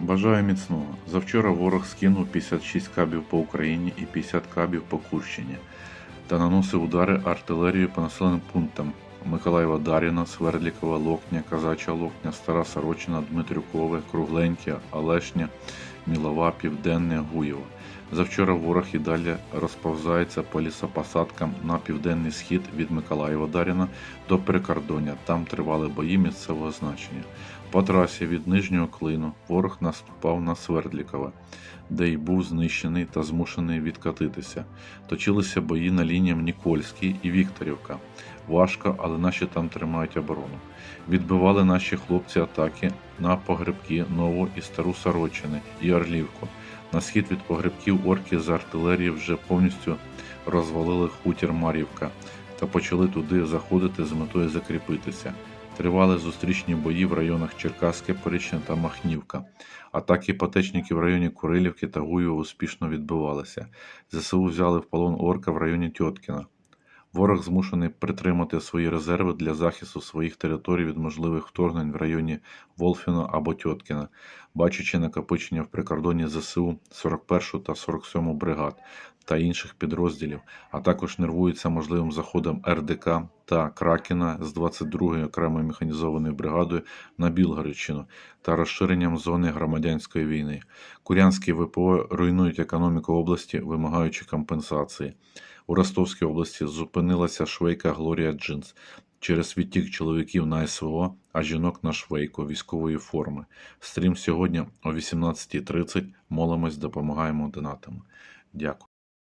Бажаю міцного. Завчора ворог скинув 56 кабів по Україні і 50 кабів по Курщині та наносив удари артилерією по населеним пунктам Миколаєва Даріна, Свердлікова, Локня, Казача Локня, Стара Сорочина, Дмитрюкове, Кругленьке, Олешня, Мілова, Південне, Гуєво. Завчора ворог і далі розповзається по лісопосадкам на південний схід від Миколаєва Даріна до прикордоння. Там тривали бої місцевого значення. По трасі від Нижнього Клину ворог наступав на Свердлікове, де й був знищений та змушений відкатитися. Точилися бої на лініях Нікольський і Вікторівка. Важко, але наші там тримають оборону. Відбивали наші хлопці атаки на погребки Нову і Стару Сорочини і Орлівку. На схід від погребків орки з артилерії вже повністю розвалили хутір Мар'ївка та почали туди заходити з метою закріпитися. Тривали зустрічні бої в районах Черкаське, Порічне та Махнівка. Атаки патечників в районі Курилівки та Гуєва успішно відбивалися. ЗСУ взяли в полон орка в районі Тьоткіна. Ворог змушений притримати свої резерви для захисту своїх територій від можливих вторгнень в районі Волфіна або Тьоткіна, бачачи накопичення в прикордоні ЗСУ 41 та 47 бригад та інших підрозділів, а також нервуються можливим заходом РДК та Кракена з 22-ї окремою механізованою бригадою на Білгородщину та розширенням зони громадянської війни. Курянські ВПО руйнують економіку області, вимагаючи компенсації. У Ростовській області зупинилася швейка Глорія Джинс через відтік чоловіків на СВО, а жінок на швейку військової форми. Стрім сьогодні о 18.30. Молимось, допомагаємо донатами. Дякую.